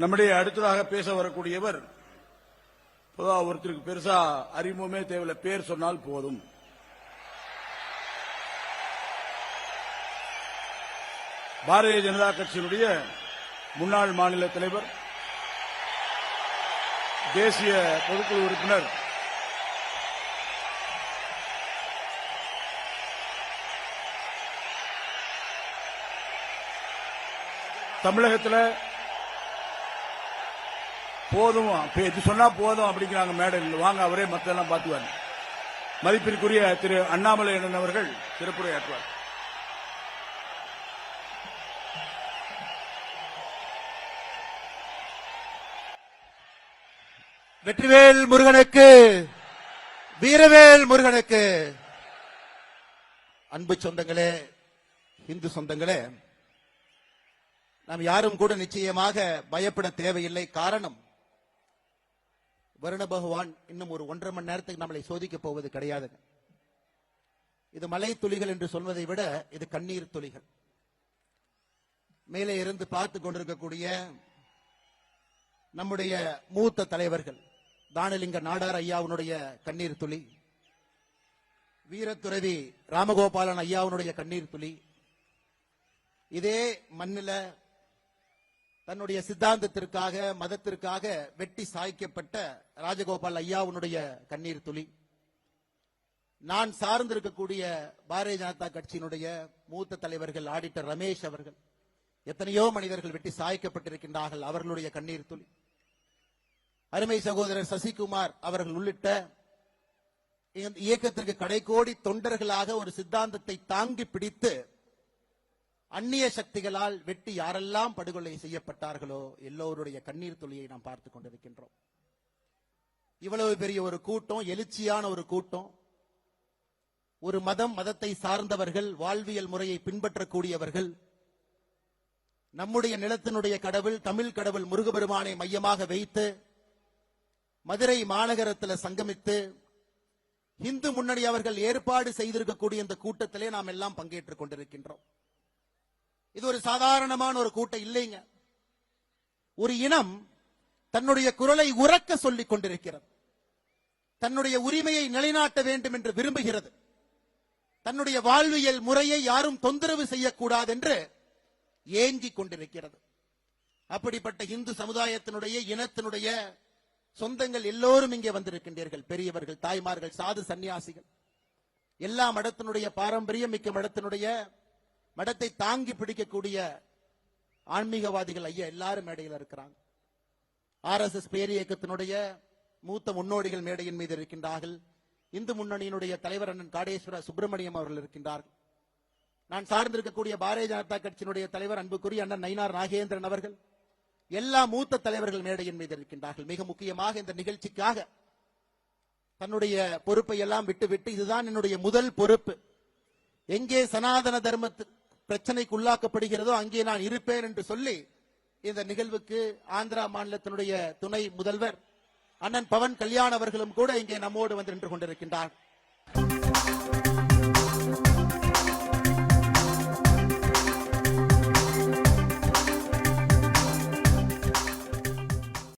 நம்முடைய அடுத்ததாக பேச வரக்கூடியவர் பொதுவாக ஒருத்தருக்கு பெருசா அறிமுகமே தேவையில்ல பேர் சொன்னால் போதும். பாரதிய ஜனதா கட்சியினுடைய முன்னாள் மாநில தலைவர் தேசிய பொதுக்குழு உறுப்பினர் தமிழகத்தில் போதும். இது சொன்னா போதும் அப்படிங்கிறாங்க மேடம். வாங்க அவரே மத்தெல்லாம் பார்த்துவார் மதிப்பிற்குரிய திரு அண்ணாமலை அண்ணன் அவர்கள் சிறப்புரையாற்றுவார். வெற்றிவேல் முருகனுக்கு வீரவேல் முருகனுக்கு அன்பு சொந்தங்களே இந்து சொந்தங்களே நாம் யாரும் கூட நிச்சயமாக பயப்பட தேவையில்லை. காரணம் வருண பகவான் இன்னும் ஒரு ஒன்றரை மணி நேரத்துக்கு நம்மளை சோதிக்க போவது கிடையாதுங்க. இது மலை துளிகள் என்று சொல்வதை விட இது கண்ணீர் துளிகள். மேலே இருந்து பார்த்து கொண்டிருக்கக்கூடிய நம்முடைய மூத்த தலைவர்கள் தானலிங்க நாடார் ஐயாவுடைய கண்ணீர் துளி வீரத்துறவி ராமகோபாலன் ஐயாவுடைய கண்ணீர் துளி இதே மண்ணில் தன்னுடைய சித்தாந்தத்திற்காக மதத்திற்காக வெட்டி சாய்க்கப்பட்ட ராஜகோபால் ஐயாவுனுடைய கண்ணீர் துளி. நான் சார்ந்திருக்கக்கூடிய பாரதிய ஜனதா கட்சியினுடைய மூத்த தலைவர்கள் ஆடிட்டர் ரமேஷ் அவர்கள் எத்தனையோ மனிதர்கள் வெட்டி சாய்க்கப்பட்டிருக்கின்றார்கள் அவர்களுடைய கண்ணீர் துளி. அருமை சகோதரர் சசிகுமார் அவர்கள் உள்ளிட்ட இயக்கத்திற்கு கடைகோடி தொண்டர்களாக ஒரு சித்தாந்தத்தை தாங்கி பிடித்து அந்நிய சக்திகளால் வெட்டி யாரெல்லாம் படுகொலை செய்யப்பட்டார்களோ எல்லோருடைய கண்ணீர் துளியை நாம் பார்த்துக் கொண்டிருக்கின்றோம். இவ்வளவு பெரிய ஒரு கூட்டம் எழுச்சியான ஒரு கூட்டம். ஒரு மதம் மதத்தை சார்ந்தவர்கள் வாழ்வியல் முறையை பின்பற்றக்கூடியவர்கள். நம்முடைய நிலத்தினுடைய கடவுள் தமிழ் கடவுள் முருகபெருமானை மையமாக வைத்து மதுரை மாநகரத்தில் சங்கமித்து இந்து முன்னணி அவர்கள் ஏற்பாடு செய்திருக்கக்கூடிய இந்த கூட்டத்திலே நாம் எல்லாம் பங்கேற்றுக் கொண்டிருக்கின்றோம். இது ஒரு சாதாரணமான ஒரு கூட்டம் இல்லைங்க. ஒரு இனம் தன்னுடைய குரலை உறக்க சொல்லிக் கொண்டிருக்கிறது. தன்னுடைய உரிமையை நிலைநாட்ட வேண்டும் என்று விரும்புகிறது. தன்னுடைய வாழ்வியல் முறையை யாரும் தொந்தரவு செய்யக்கூடாது என்று ஏங்கிக் கொண்டிருக்கிறது. அப்படிப்பட்ட இந்து சமுதாயத்தினுடைய இனத்தினுடைய சொந்தங்கள் எல்லோரும் இங்கே வந்திருக்கின்றீர்கள். பெரியவர்கள் தாய்மார்கள் சாது சன்னியாசிகள் எல்லா மடத்தினுடைய பாரம்பரியம் மிக்க மடத்தினுடைய மடத்தை தாங்கி பிடிக்கக்கூடிய ஆன்மீகவாதிகள் ஐயா எல்லாரும் மேடையில் இருக்கிறாங்க. ஆர் எஸ் எஸ் பேர் இயக்கத்தினுடைய மூத்த முன்னோடிகள் மேடையின் மீது இருக்கின்றார்கள். இந்து முன்னணியினுடைய தலைவர் அண்ணன் காடேஸ்வர சுப்பிரமணியம் அவர்கள் இருக்கின்றார்கள். நான் சார்ந்திருக்கக்கூடிய பாரதிய ஜனதா கட்சியினுடைய தலைவர் அன்புக்குரிய அண்ணன் நயினார் நாகேந்திரன் அவர்கள் எல்லா மூத்த தலைவர்கள் மேடையின் மீது இருக்கின்றார்கள். மிக முக்கியமாக இந்த நிகழ்ச்சிக்காக தன்னுடைய பொறுப்பை எல்லாம் விட்டுவிட்டு இதுதான் என்னுடைய முதல் பொறுப்பு. எங்கே சனாதன தர்மத்து பிரச்சனைக்கு உள்ளாக்கப்படுகிறதோ அங்கே நான் இருப்பேன் என்று சொல்லி இந்த நிகழ்வுக்கு ஆந்திரா மாநிலத்தினுடைய துணை முதல்வர் அண்ணன் பவன் கல்யாண் அவர்களும் கூட இங்கே நம்மோடு வந்து நின்று கொண்டிருக்கின்றார்.